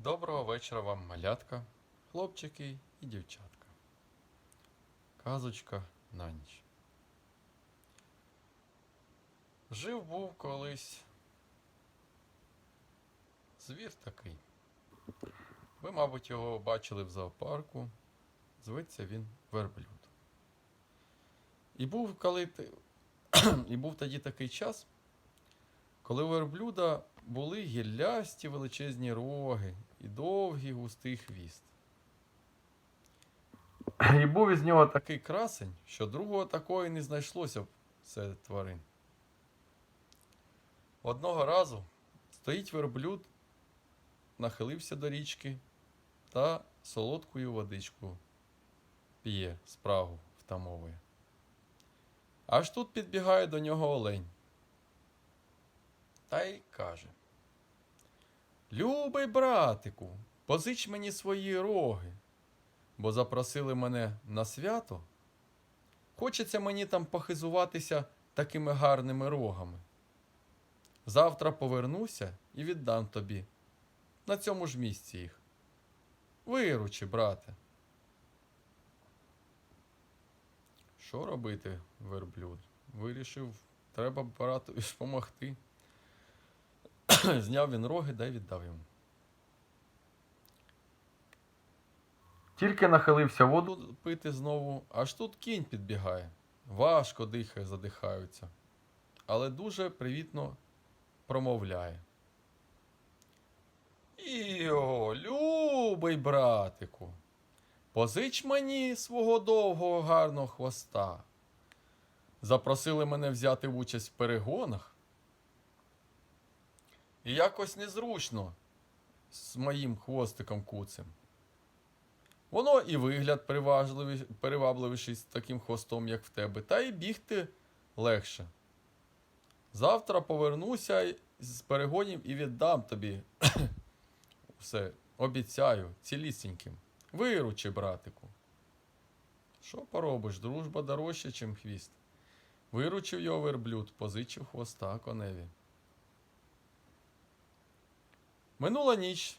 Доброго вечора вам, малятка, хлопчики і дівчатка. Казочка на ніч. Жив був колись звір такий. Ви, мабуть, його бачили в зоопарку. Зветься він верблюд. І був, коли і був тоді такий час, коли у верблюда були гіллясті величезні роги і довгий густий хвіст. І був із нього такий красень, що другого такої не знайшлося б серед тварин. Одного разу стоїть верблюд, нахилився до річки та солодкою водичку п'є, спрагу втамовує. Аж тут підбігає до нього олень. Та й каже: Любий братику, позич мені свої роги, бо запросили мене на свято. Хочеться мені там похизуватися такими гарними рогами. Завтра повернуся і віддам тобі на цьому ж місці їх. Виручи, брате. Що робити, верблюд? Вирішив, треба брату допомогти. Зняв він роги да й віддав йому. Тільки нахилився воду пити знову, аж тут кінь підбігає. Важко дихає, задихаються. Але дуже привітно промовляє. Іо, любий братику, позич мені свого довгого гарного хвоста. Запросили мене взяти участь в перегонах. І якось незручно з моїм хвостиком куцем. Воно і вигляд приважливий, перевабливіший з таким хвостом, як в тебе, та й бігти легше. Завтра повернуся з перегонів і віддам тобі все, обіцяю, цілісіньким. Виручи, братику. Що поробиш? Дружба дорожча, чим хвіст. Виручив його верблюд, позичив хвоста коневі. Минула ніч,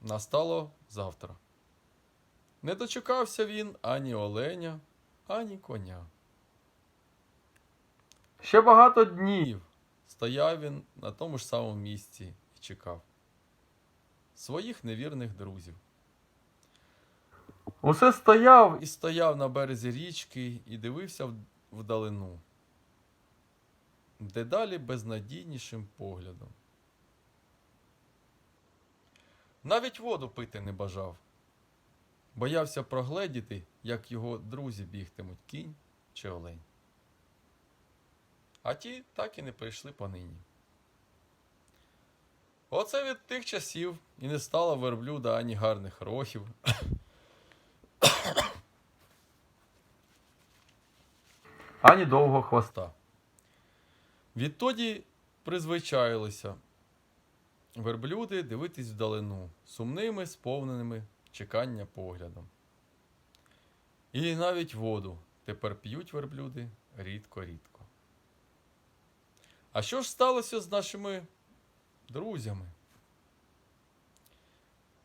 настало завтра. Не дочекався він ані оленя, ані коня. Ще багато днів стояв він на тому ж самому місці і чекав своїх невірних друзів. Усе стояв і стояв на березі річки і дивився вдалину. Дедалі безнадійнішим поглядом. Навіть воду пити не бажав. Боявся прогледіти, як його друзі бігтимуть кінь чи олень. А ті так і не прийшли понині. Оце від тих часів і не стало верблюда ані гарних рохів. ані довгого хвоста. Відтоді призвичаїлися верблюди дивитись вдалину сумними, сповненими чекання поглядом. І навіть воду тепер п'ють верблюди рідко-рідко. А що ж сталося з нашими друзями?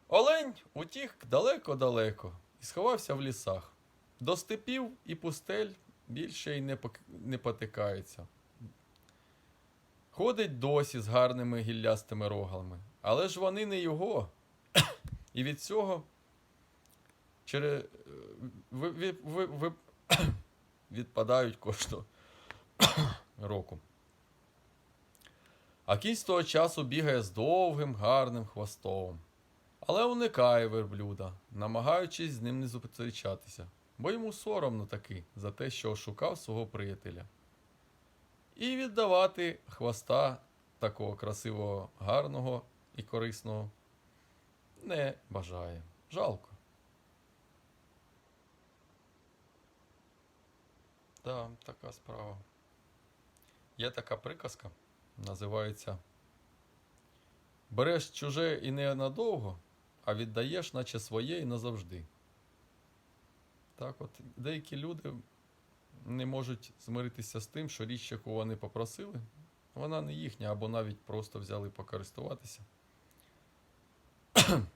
Олень утік далеко-далеко і сховався в лісах. До степів і пустель більше й не, потикається. Ходить досі з гарними гіллястими рогами, але ж вони не його. І від цього через, ви, ви, ви, ви, відпадають кожного року. А кінь з того часу бігає з довгим гарним хвостом, але уникає верблюда, намагаючись з ним не зустрічатися, бо йому соромно таки за те, що ошукав свого приятеля. І віддавати хвоста такого красивого, гарного і корисного не бажає. Жалко. Так, така справа. Є така приказка, називається Береш чуже і не надовго, а віддаєш, наче своє і назавжди. Так от, деякі люди не можуть змиритися з тим, що річ, яку вони попросили, вона не їхня, або навіть просто взяли покористуватися.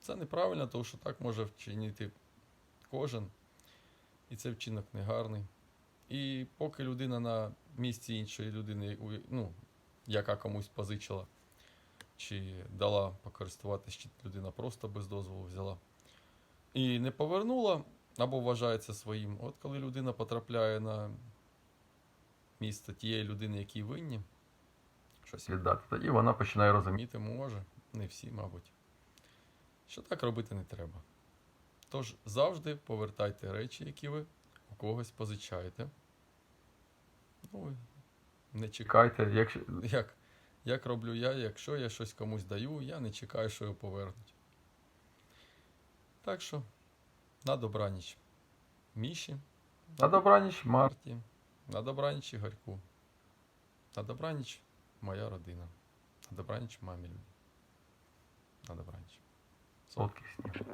це неправильно, тому що так може вчинити кожен. І це вчинок негарний. І поки людина на місці іншої людини, ну, яка комусь позичила, чи дала покористуватись, чи людина просто без дозволу взяла. І не повернула, або вважається своїм. От коли людина потрапляє на місце тієї людини, якій винні, щось віддати, тоді вона починає розуміти, може, не всі, мабуть, що так робити не треба. Тож завжди повертайте речі, які ви у когось позичаєте. Ну, не чекайте, якщо, як, як роблю я, якщо я щось комусь даю, я не чекаю, що його повернуть. Так що, на добраніч Міші, на добраніч Марті, на добраніч Ігорьку, на добраніч моя родина, на добраніч мамі. На добраніч. Солодких снів.